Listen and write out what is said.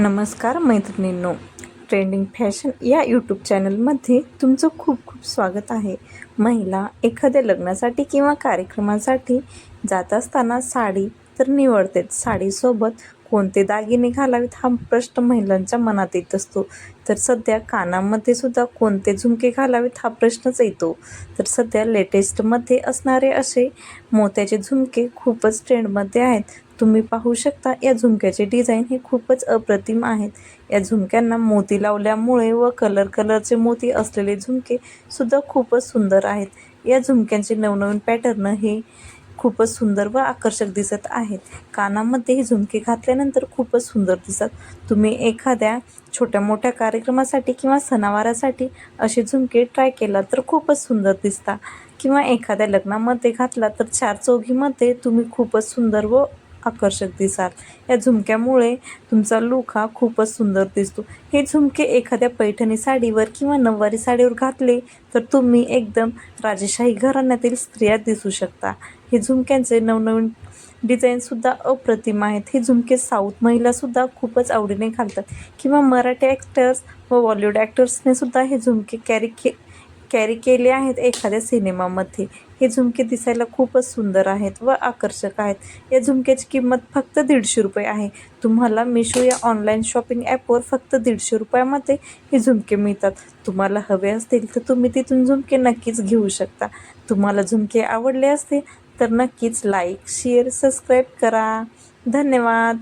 नमस्कार मैत्रिणींनो trending fashion या यूट्यूब चॅनलमध्ये तुमचं खूप खूप स्वागत आहे. महिला एखाद्या लग्नासाठी किंवा कार्यक्रमासाठी जात असताना साडी तर निवडतेच साडीसोबत कोणते दागिने घालावेत हा प्रश्न महिलांच्या मनात येत असतो. तर सध्या कानामध्ये सुद्धा कोणते झुमके घालावेत हा प्रश्नच येतो. तर सध्या लेटेस्टमध्ये असणारे असे मोत्याचे झुमके खूपच ट्रेंडमध्ये आहेत. तुम्ही पाहू शकता या झुमक्याचे डिझाईन हे खूपच अप्रतिम आहेत. या झुमक्यांना मोती लावल्यामुळे व कलर कलरचे मोती असलेले झुमके सुद्धा खूपच सुंदर आहेत. या झुमक्यांचे नवनवीन पॅटर्न हे खूपच सुंदर व आकर्षक दिसत आहेत. कानामध्ये हे झुमके घातल्यानंतर खूपच सुंदर दिसतात. तुम्ही एखाद्या छोट्या मोठ्या कार्यक्रमासाठी किंवा सणावारासाठी असे झुमके ट्राय केला तर खूपच सुंदर दिसता. किंवा एखाद्या लग्नामध्ये घातला तर चार चौघीमध्ये तुम्ही खूपच सुंदर व आकर्षक दिसाल. या झुमक्यामुळे तुमचा लुक हा खूपच सुंदर दिसतो. हे झुमके एखाद्या पैठणी साडीवर किंवा नऊवारी साडीवर घातले तर तुम्ही एकदम राजेशाही घराण्यातील स्त्रिया दिसू शकता. हे झुमक्यांचे नवनवीन डिझाईनसुद्धा अप्रतिम आहेत. हे झुमके साऊथ महिलासुद्धा खूपच आवडीने घालतात. किंवा मराठी ॲक्टर्स व बॉलिवूड ॲक्टर्सनेसुद्धा हे झुमके कॅरी के कॅरी केले आहेत एखाद्या सिनेमामध्ये. हे झुमके दिसायला खूपच सुंदर आहेत व आकर्षक आहेत. या झुमक्याची किंमत फक्त दीडशे रुपये आहे. तुम्हाला मिशो या ऑनलाईन शॉपिंग ॲपवर फक्त दीडशे रुपयामध्ये हे झुमके मिळतात. तुम्हाला हवे असतील तर तुम्ही तिथून झुमके नक्कीच घेऊ शकता. तुम्हाला झुमके आवडले असते तर नक्कीच लाईक शेअर सबस्क्राईब करा. धन्यवाद.